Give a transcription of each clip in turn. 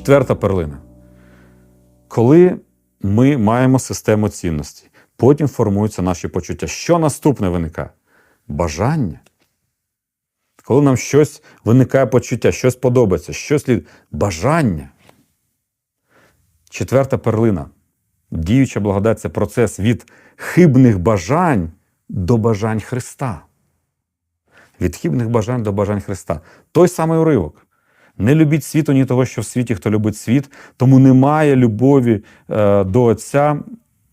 Четверта перлина. Коли ми маємо систему цінностей, потім формуються наші почуття. Що наступне виникає? Бажання. Коли нам щось виникає почуття, щось подобається, щось слід... бажання. Четверта перлина. Діюча благодать це процес від хибних бажань до бажань Христа. Від хибних бажань до бажань Христа. Той самий уривок. Не любіть світу, ні того, що в світі, хто любить світ, тому немає любові е, до Отця,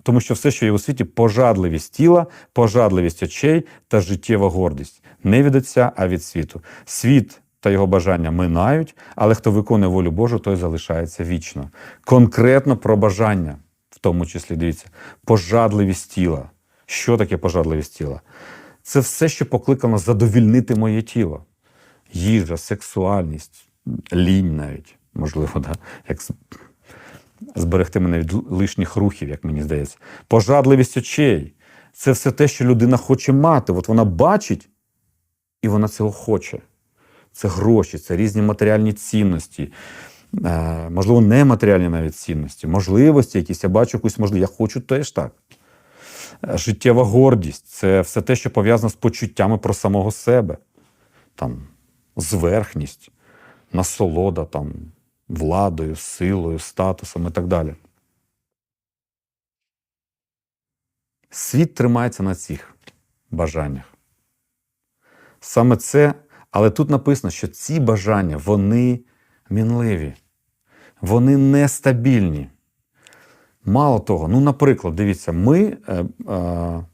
тому що все, що є у світі, пожадливість тіла, пожадливість очей та життєва гордість. Не від Отця, а від світу. Світ та його бажання минають, але хто виконує волю Божу, той залишається вічно. Конкретно про бажання, в тому числі дивіться, пожадливість тіла. Що таке пожадливість тіла? Це все, що покликано задовільнити моє тіло. Їжа, сексуальність, лінь навіть, можливо, да? як зберегти мене від лишніх рухів, як мені здається. Пожадливість очей. Це все те, що людина хоче мати. От вона бачить, і вона цього хоче. Це гроші, це різні матеріальні цінності, е, можливо, нематеріальні навіть цінності, можливості якісь. Я бачу якусь можливість. Я хочу теж так. Е, Життєва гордість це все те, що пов'язано з почуттями про самого себе. Там, зверхність, насолода, там, владою, силою, статусом і так далі. Світ тримається на цих бажаннях. Саме це, але тут написано, що ці бажання вони мінливі, вони нестабільні. Мало того, ну, наприклад, дивіться, ми е, е,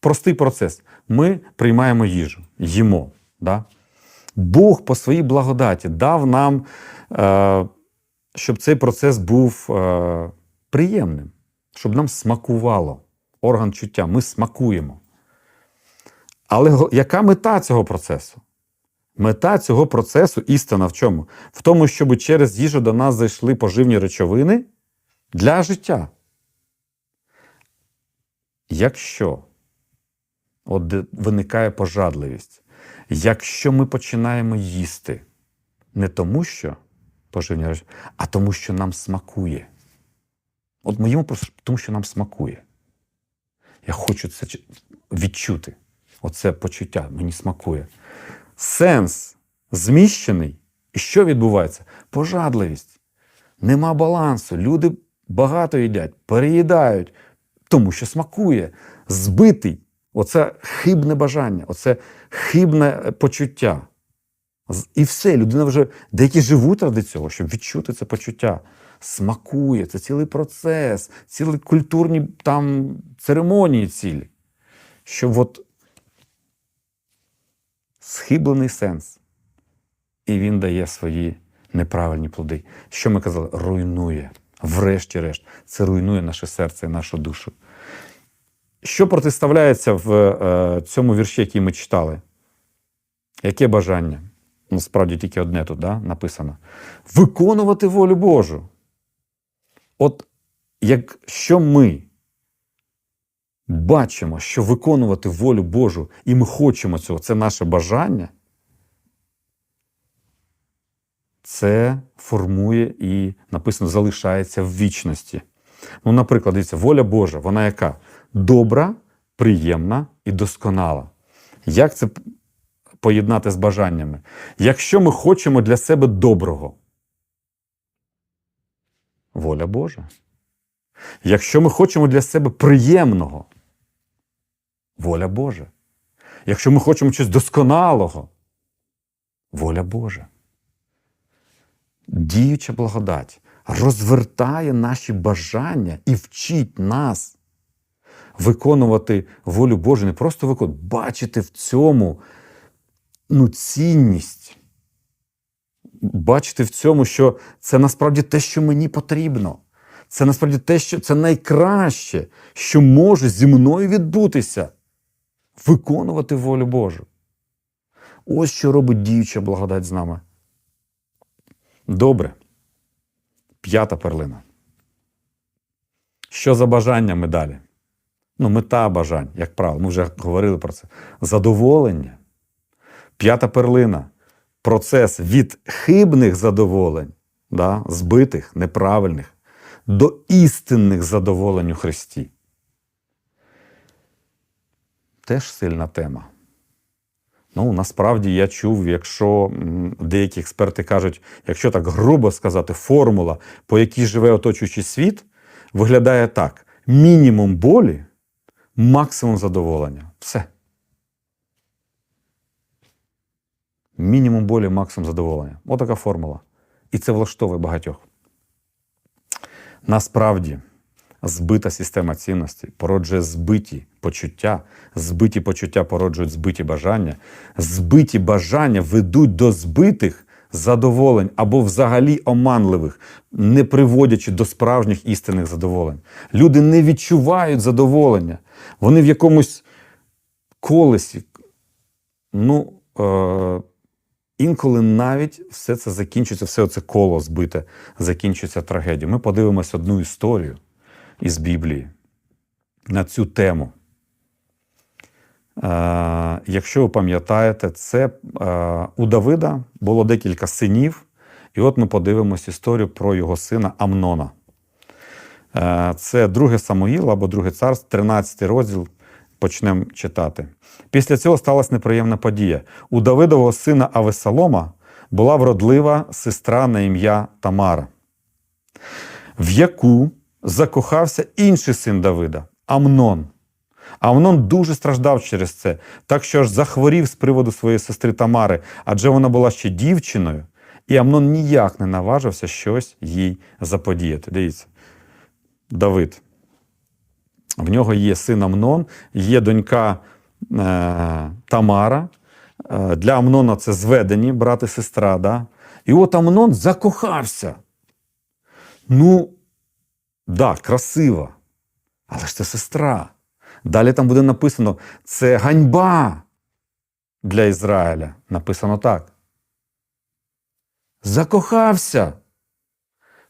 простий процес. Ми приймаємо їжу, їмо. Да? Бог по своїй благодаті дав нам, е, щоб цей процес був е, приємним, щоб нам смакувало орган чуття. Ми смакуємо. Але яка мета цього процесу? Мета цього процесу істина в чому? В тому, щоб через їжу до нас зайшли поживні речовини для життя. Якщо от виникає пожадливість, якщо ми починаємо їсти не тому, що поживні речовини, а тому, що нам смакує. От ми їмо просто тому, що нам смакує. Я хочу це відчути. Оце почуття мені смакує. Сенс зміщений. І що відбувається? Пожадливість. Нема балансу. Люди багато їдять, переїдають, тому що смакує. Збитий. Оце хибне бажання, оце хибне е, почуття. І все, людина вже деякі живуть ради цього, щоб відчути це почуття. Смакує, це цілий процес, цілі культурні там церемонії цілі. Щоб от схиблений сенс. І він дає свої неправильні плоди. Що ми казали? Руйнує. Врешті-решт, це руйнує наше серце і нашу душу. Що протиставляється в е, цьому вірші, який ми читали? Яке бажання? Насправді тільки одне тут да, написано: виконувати волю Божу. От якщо ми бачимо, що виконувати волю Божу, і ми хочемо цього, це наше бажання, це формує і написано залишається в вічності. Ну, наприклад, дивіться, воля Божа, вона яка? Добра, приємна і досконала. Як це поєднати з бажаннями? Якщо ми хочемо для себе доброго, воля Божа. Якщо ми хочемо для себе приємного, воля Божа. Якщо ми хочемо щось досконалого, воля Божа. Діюча благодать розвертає наші бажання і вчить нас виконувати волю Божу, не просто виконувати, бачити в цьому ну, цінність. Бачити в цьому, що це насправді те, що мені потрібно. Це насправді те, що це найкраще, що може зі мною відбутися. Виконувати волю Божу. Ось що робить діюча благодать з нами. Добре. П'ята перлина. Що за бажаннями далі? Ну, мета бажань, як правило, ми вже говорили про це. Задоволення. П'ята перлина. Процес від хибних задоволень да, збитих, неправильних, до істинних задоволень у Христі. Теж сильна тема. Ну, насправді я чув, якщо деякі експерти кажуть, якщо так грубо сказати, формула, по якій живе оточуючий світ, виглядає так: мінімум болі, максимум задоволення. Все. Мінімум болі, максимум задоволення. Отака формула. І це влаштовує багатьох. Насправді, збита система цінностей породжує збиті почуття, збиті почуття породжують збиті бажання, збиті бажання ведуть до збитих задоволень або взагалі оманливих, не приводячи до справжніх істинних задоволень. Люди не відчувають задоволення. Вони в якомусь колесі. Ну, е- інколи навіть все це закінчується, все це коло збите, закінчується трагедією. Ми подивимось одну історію із Біблії на цю тему. Е, якщо ви пам'ятаєте, це е, у Давида було декілька синів, і от ми подивимось історію про його сина Амнона. Е, це друге Самуїл або друге царство, 13 розділ. Почнемо читати. Після цього сталася неприємна подія. У Давидового сина Авесалома була вродлива сестра на ім'я Тамара, в яку закохався інший син Давида Амнон. Амнон дуже страждав через це, так що аж захворів з приводу своєї сестри Тамари, адже вона була ще дівчиною, і Амнон ніяк не наважився щось їй заподіяти. Дивіться, Давид. В нього є син Амнон, є донька е, Тамара. Е, для Амнона це зведені брат і сестра. Да? І от Амнон закохався. Ну, да, красива. Але ж це сестра. Далі там буде написано: це ганьба для Ізраїля. Написано так. Закохався.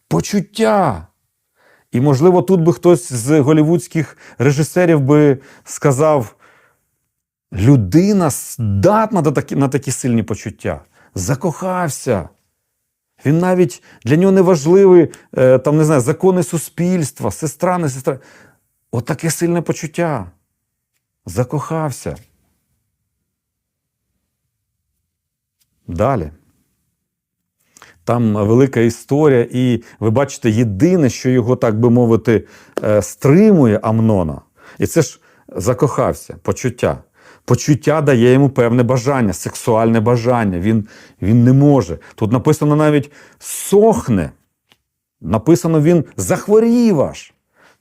Почуття. І, можливо, тут би хтось з голівудських режисерів би сказав: людина здатна на такі, сильні почуття. Закохався. Він навіть для нього не важливі е, там, не знаю, закони суспільства, сестра, не сестра. Отаке сильне почуття. Закохався. Далі. Там велика історія, і ви бачите, єдине, що його, так би мовити, е, стримує Амнона. І це ж закохався, почуття. Почуття дає йому певне бажання, сексуальне бажання. Він, він не може. Тут написано навіть сохне. Написано, він захворів аж.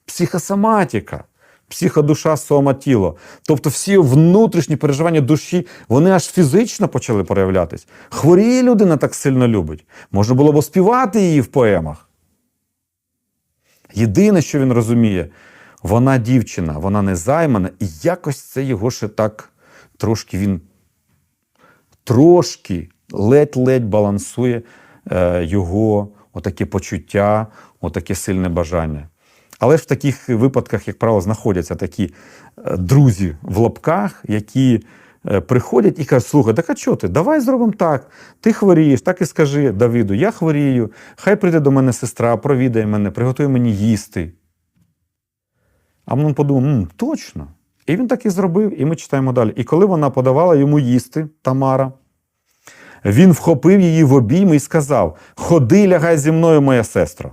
Психосоматика, психодуша, соматіло. Тобто всі внутрішні переживання душі, вони аж фізично почали проявлятись. Хворіє людина так сильно любить. Можна було б оспівати її в поемах. Єдине, що він розуміє, вона дівчина, вона не займана, і якось це його ще так трошки він трошки ледь-ледь балансує е, його отаке почуття, отаке сильне бажання. Але ж в таких випадках, як правило, знаходяться такі е, друзі в лапках, які е, приходять і кажуть: слухай, так а чого ти? Давай зробимо так. Ти хворієш, так і скажи Давиду, я хворію, хай прийде до мене сестра, провідає мене, приготує мені їсти. Амнон подумав, М, точно. І він так і зробив, і ми читаємо далі. І коли вона подавала йому їсти, Тамара, він вхопив її в обійми і сказав: Ходи, лягай зі мною, моя сестра.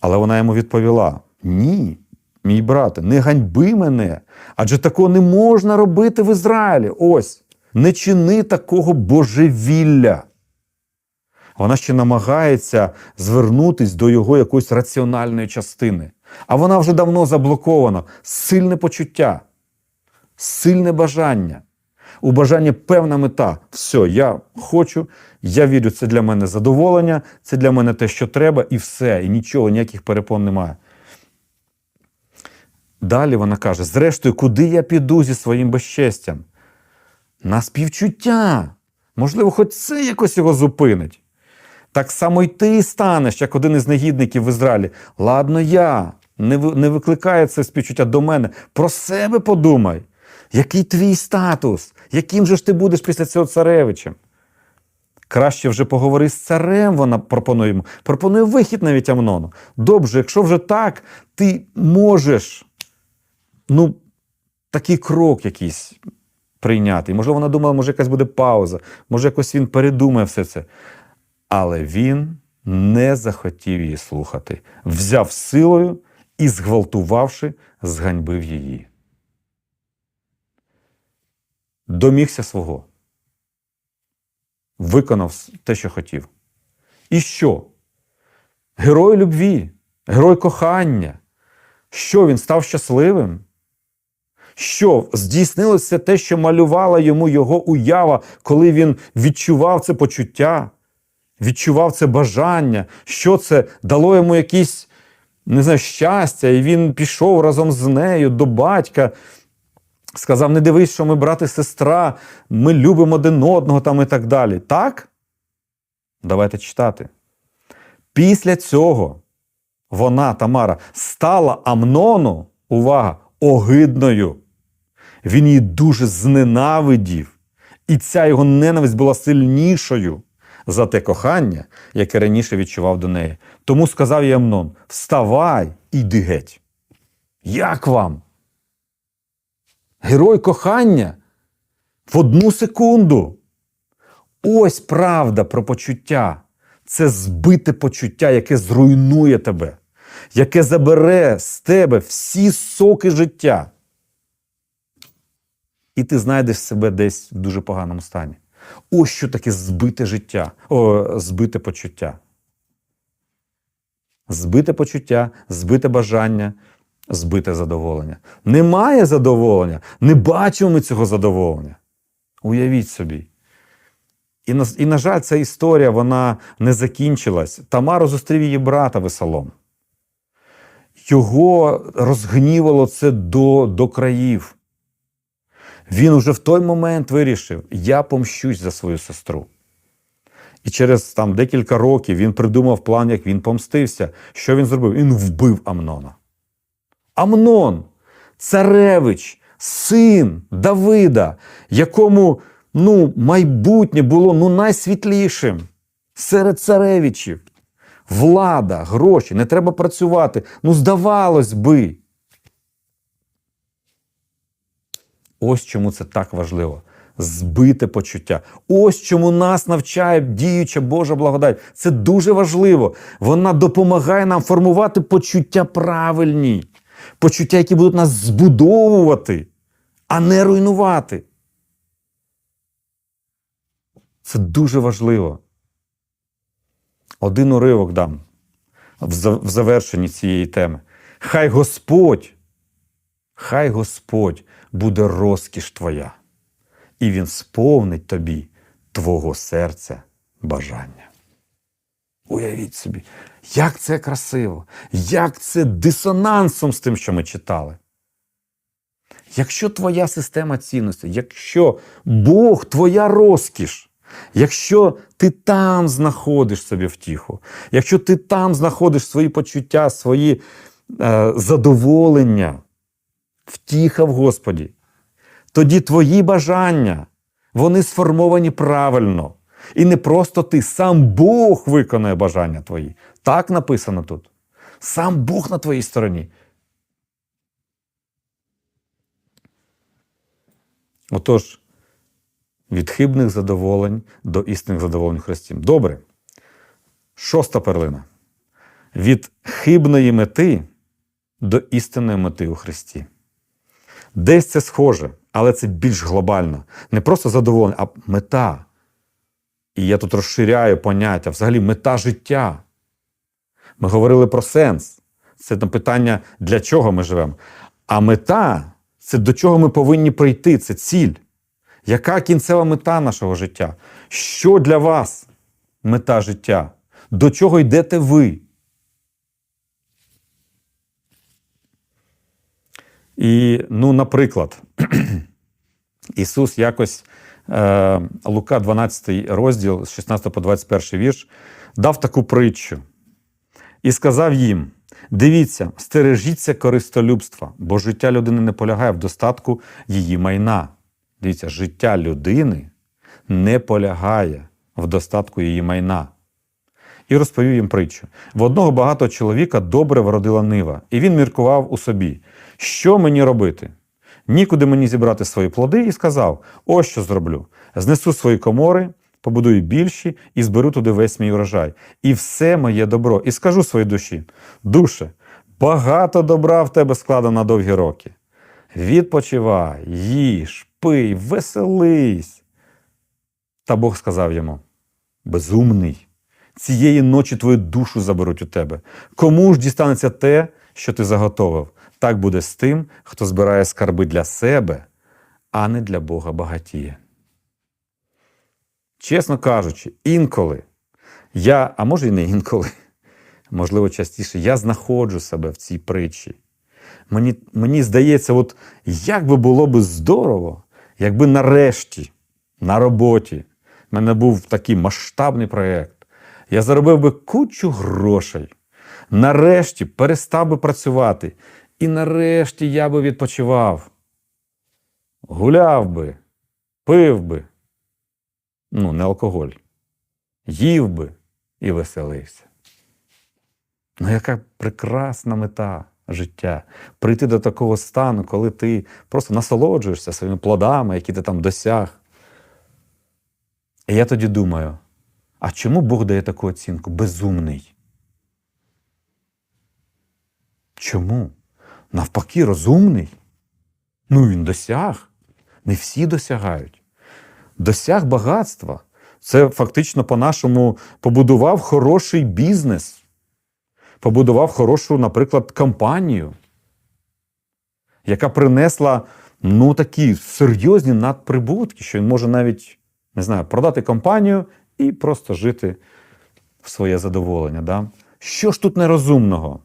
Але вона йому відповіла: Ні, мій брате, не ганьби мене, адже такого не можна робити в Ізраїлі. Ось, не чини такого божевілля. Вона ще намагається звернутись до його якоїсь раціональної частини. А вона вже давно заблокована. Сильне почуття, сильне бажання. У бажанні певна мета. Все, я хочу, я вірю, це для мене задоволення, це для мене те, що треба, і все, і нічого, ніяких перепон немає. Далі вона каже: зрештою, куди я піду зі своїм безчестям? На співчуття. Можливо, хоч це якось його зупинить. Так само й ти станеш, як один із негідників в Ізраїлі. Ладно, я. Не не викликає це співчуття до мене. Про себе подумай. Який твій статус? Яким же ж ти будеш після цього царевичем? Краще вже поговори з царем, вона пропонує йому. Пропонує вихід навіть Амнону. Добре, якщо вже так, ти можеш ну, такий крок якийсь прийняти. Можливо, вона думала, може, якась буде пауза, може, якось він передумає все це. Але він не захотів її слухати, взяв силою і, зґвалтувавши, зганьбив її. Домігся свого. Виконав те, що хотів. І що? Герой любві, герой кохання. Що він став щасливим? Що здійснилося те, що малювала йому його уява, коли він відчував це почуття, відчував це бажання, що це дало йому якісь, не знаю, щастя, і він пішов разом з нею до батька. Сказав: не дивись, що ми брат і сестра, ми любимо один одного там і так далі. Так? Давайте читати. Після цього вона, Тамара, стала Амнону, увага, огидною. Він її дуже зненавидів, і ця його ненависть була сильнішою за те кохання, яке раніше відчував до неї. Тому сказав їй Амнон: Вставай і йди геть. Як вам? Герой кохання в одну секунду. Ось правда про почуття. Це збите почуття, яке зруйнує тебе, яке забере з тебе всі соки життя. І ти знайдеш себе десь в дуже поганому стані. Ось що таке збите життя, о, збите почуття. Збите почуття, збите бажання, збите задоволення. Немає задоволення, не бачимо ми цього задоволення. Уявіть собі. І на, і, на жаль, ця історія вона не закінчилась. Тамару зустрів її брата Весолом. Його розгнівало це до, до країв. Він уже в той момент вирішив: я помщусь за свою сестру. І через там декілька років він придумав план, як він помстився. Що він зробив? Він вбив Амнона. Амнон, царевич, син Давида, якому ну, майбутнє було ну, найсвітлішим серед царевичів. Влада, гроші, не треба працювати. Ну, здавалось би. Ось чому це так важливо. Збите почуття. Ось чому нас навчає діюча Божа благодать. Це дуже важливо. Вона допомагає нам формувати почуття правильні, почуття, які будуть нас збудовувати, а не руйнувати. Це дуже важливо. Один уривок дам в завершенні цієї теми. Хай Господь, хай Господь буде розкіш твоя, і Він сповнить тобі твого серця бажання. Уявіть собі, як це красиво, як це дисонансом з тим, що ми читали. Якщо твоя система цінностей, якщо Бог твоя розкіш, Якщо ти там знаходиш собі втіху, якщо ти там знаходиш свої почуття, свої е, задоволення, втіха в Господі, тоді твої бажання, вони сформовані правильно. І не просто ти, сам Бог виконує бажання твої. Так написано тут. Сам Бог на твоїй стороні. Отож, від хибних задоволень до істинних задоволень в Христі. Добре. Шоста перлина. Від хибної мети до істинної мети у Христі. Десь це схоже, але це більш глобально. Не просто задоволення, а мета. І я тут розширяю поняття, взагалі мета життя. Ми говорили про сенс. Це там питання, для чого ми живемо. А мета це до чого ми повинні прийти, це ціль. Яка кінцева мета нашого життя? Що для вас мета життя? До чого йдете ви? І, ну, наприклад, Ісус якось Лука, 12 розділ, з 16 по 21 вірш, дав таку притчу і сказав їм: дивіться, стережіться користолюбства, бо життя людини не полягає в достатку її майна. Дивіться, життя людини не полягає в достатку її майна. І розповів їм притчу. В одного багатого чоловіка добре вродила нива, і він міркував у собі, що мені робити? Нікуди мені зібрати свої плоди, і сказав: ось що зроблю: знесу свої комори, побудую більші і зберу туди весь мій урожай. І все моє добро. І скажу своїй душі: душе, багато добра в тебе складено на довгі роки. Відпочивай, їж, пий, веселись. Та Бог сказав йому: Безумний, цієї ночі твою душу заберуть у тебе. Кому ж дістанеться те, що ти заготовив? Так буде з тим, хто збирає скарби для себе, а не для Бога багатіє. Чесно кажучи, інколи я, а може і не інколи, можливо, частіше, я знаходжу себе в цій притчі. Мені, мені здається, от як би було би здорово, якби нарешті на роботі в мене був такий масштабний проєкт. Я заробив би кучу грошей. Нарешті перестав би працювати. І нарешті я би відпочивав. Гуляв би, пив би, ну, не алкоголь, їв би і веселився. Ну, яка прекрасна мета життя прийти до такого стану, коли ти просто насолоджуєшся своїми плодами, які ти там досяг. І я тоді думаю: а чому Бог дає таку оцінку? Безумний? Чому? Навпаки, розумний. Ну, він досяг. Не всі досягають. Досяг багатства. Це фактично по-нашому побудував хороший бізнес, побудував хорошу, наприклад, компанію, яка принесла ну, такі серйозні надприбутки, що він може навіть не знаю, продати компанію і просто жити в своє задоволення. Да? Що ж тут нерозумного?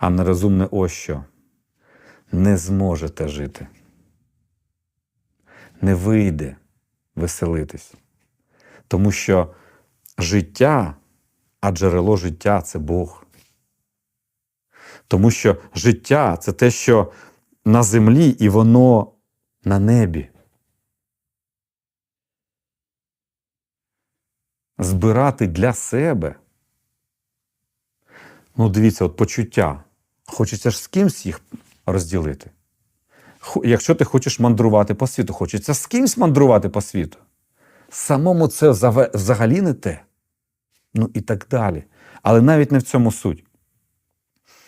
А нерозумне ось що. Не зможете жити. Не вийде веселитись. Тому що життя, а джерело життя це Бог. Тому що життя це те, що на землі, і воно на небі. Збирати для себе. Ну, дивіться, от почуття. Хочеться ж з кимсь їх розділити. Якщо ти хочеш мандрувати по світу, хочеться з кимсь мандрувати по світу. Самому це взагалі не те. Ну і так далі. Але навіть не в цьому суть.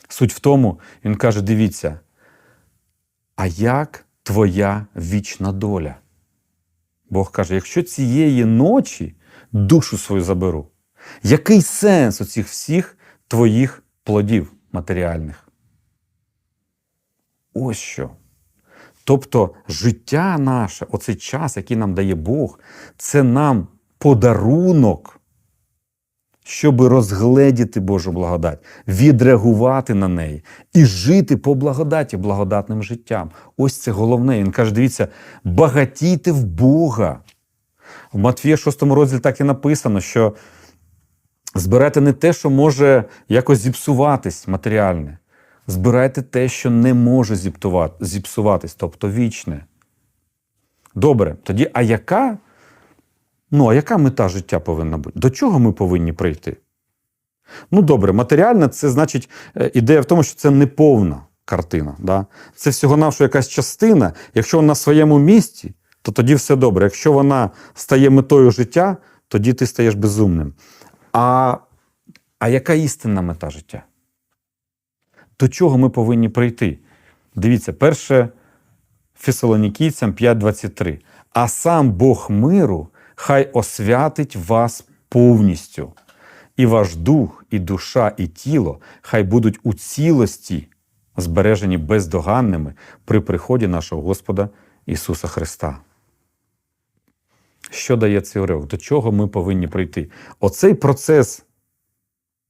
Суть в тому, він каже: дивіться, а як твоя вічна доля? Бог каже: якщо цієї ночі душу свою заберу, який сенс у цих всіх твоїх плодів матеріальних? Ось що. Тобто життя наше, оцей час, який нам дає Бог, це нам подарунок щоб розгледіти Божу благодать, відреагувати на неї і жити по благодаті, благодатним життям. Ось це головне. Він каже: дивіться, багатійте в Бога. В Матвія 6 розділі так і написано, що збирайте не те, що може якось зіпсуватись матеріальне. Збирайте те, що не може зіпсуватись, тобто вічне. Добре, тоді, а яка Ну, а яка мета життя повинна бути? До чого ми повинні прийти? Ну, добре, матеріальне це значить е, ідея в тому, що це не повна картина. Да? Це всього-навсього якась частина. Якщо вона на своєму місці, то тоді все добре. Якщо вона стає метою життя, тоді ти стаєш безумним. А, А яка істинна мета життя? До чого ми повинні прийти? Дивіться, перше Фесалонікійцям 5.23. А сам Бог миру хай освятить вас повністю, і ваш дух, і душа, і тіло хай будуть у цілості, збережені бездоганними при приході нашого Господа Ісуса Христа. Що дає цей уривок? До чого ми повинні прийти? Оцей процес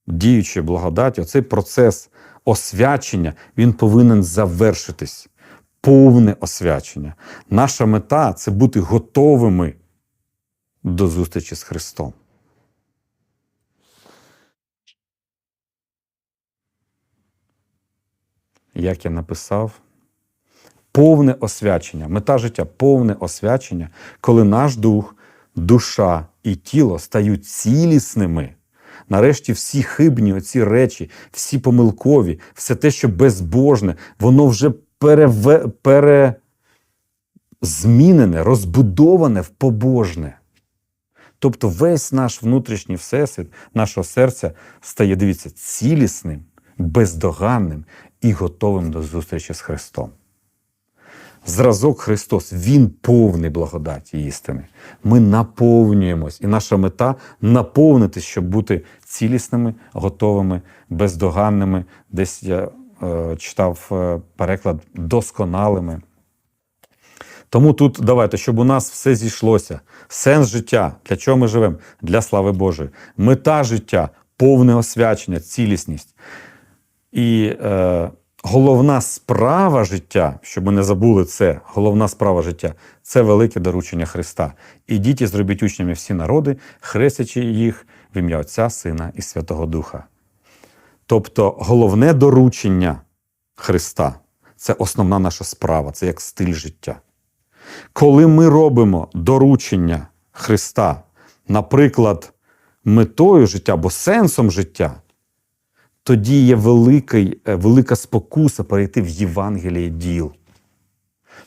діючої благодаті, оцей процес освячення, він повинен завершитись. Повне освячення. Наша мета це бути готовими до зустрічі з Христом. Як я написав, повне освячення. Мета життя повне освячення, коли наш дух, душа і тіло стають цілісними. Нарешті всі хибні оці речі, всі помилкові, все те, що безбожне, воно вже переве, пере, змінене, розбудоване в побожне. Тобто весь наш внутрішній всесвіт, нашого серця стає, дивіться, цілісним, бездоганним і готовим до зустрічі з Христом. Зразок Христос, Він повний благодаті істини. Ми наповнюємось, і наша мета наповнитись, щоб бути цілісними, готовими, бездоганними. Десь я е, читав е, переклад досконалими. Тому тут давайте, щоб у нас все зійшлося. Сенс життя, для чого ми живемо? Для слави Божої. Мета життя, повне освячення, цілісність. І е, головна справа життя, щоб ми не забули це, головна справа життя це велике доручення Христа. Ідіть і зробіть учнями всі народи, хрестячи їх в ім'я Отця, Сина і Святого Духа. Тобто головне доручення Христа це основна наша справа, це як стиль життя. Коли ми робимо доручення Христа, наприклад, метою життя або сенсом життя, тоді є великий, е, велика спокуса перейти в Євангеліє діл.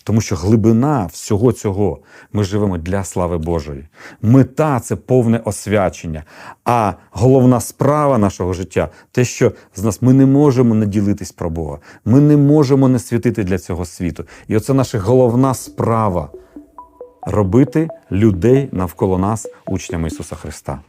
Тому що глибина всього цього ми живемо для слави Божої. Мета це повне освячення. А головна справа нашого життя те, що з нас ми не можемо не ділитись про Бога. Ми не можемо не світити для цього світу. І оце наша головна справа робити людей навколо нас учнями Ісуса Христа.